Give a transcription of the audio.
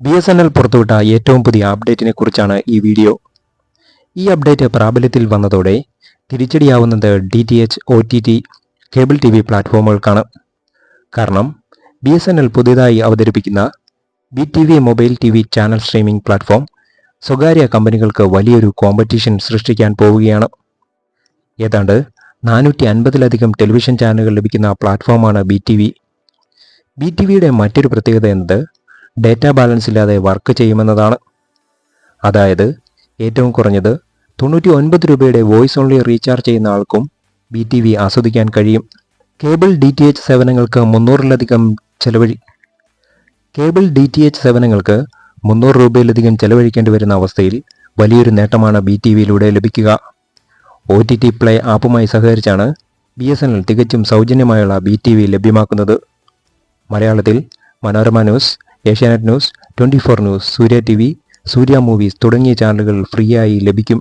B S N L പുറത്തുവിട്ട ഏറ്റവും പുതിയ അപ്ഡേറ്റിനെ കുറിച്ചാണ് ഈ വീഡിയോ. ഈ അപ്ഡേറ്റ് പ്രാബല്യത്തിൽ വന്നതോടെ തിരിച്ചടിയാവുന്നത് D T H O T T cable T V പ്ലാറ്റ്ഫോമുകൾക്കാണ് കാരണം ബി എസ് എൻ എൽ പുതിയതായി അവതരിപ്പിക്കുന്ന B T V mobile T V channel streaming platform സ്വകാര്യ കമ്പനികൾക്ക് വലിയൊരു കോമ്പറ്റീഷൻ സൃഷ്ടിക്കാൻ പോവുകയാണ്. ഏതാണ്ട് നാനൂറ്റി അൻപതിലധികം ടെലിവിഷൻ ചാനലുകൾ ലഭിക്കുന്ന പ്ലാറ്റ്ഫോമാണ് B T V B T വിയുടെ മറ്റൊരു പ്രത്യേകത എന്നത് ഡേറ്റ ബാലൻസ് ഇല്ലാതെ വർക്ക് ചെയ്യുമെന്നതാണ്. അതായത് ഏറ്റവും കുറഞ്ഞത് തൊണ്ണൂറ്റി ഒൻപത് രൂപയുടെ വോയിസ് ഓൺലി റീചാർജ് ചെയ്യുന്ന ആൾക്കും ബി ടി വി ആസ്വദിക്കാൻ കഴിയും. കേബിൾ ഡി ടി എച്ച് സേവനങ്ങൾക്ക് മുന്നൂറിലധികം ചെലവഴി കേബിൾ ഡി ടി എച്ച് സേവനങ്ങൾക്ക് മുന്നൂറ് രൂപയിലധികം ചെലവഴിക്കേണ്ടി വരുന്ന അവസ്ഥയിൽ വലിയൊരു നേട്ടമാണ് ബി ടി വിയിലൂടെ ലഭിക്കുക. ഒ ടി ടി പ്ലേ ആപ്പുമായി സഹകരിച്ചാണ് ബി എസ് എൻ എൽ തികച്ചും സൗജന്യമായുള്ള ബി ടി വി ലഭ്യമാക്കുന്നത്. മലയാളത്തിൽ Manorama news Asianet news twenty four news Surya T V Surya movies തുടങ്ങിയ ചാനലുകൾ ഫ്രീ ആയി ലഭിക്കും.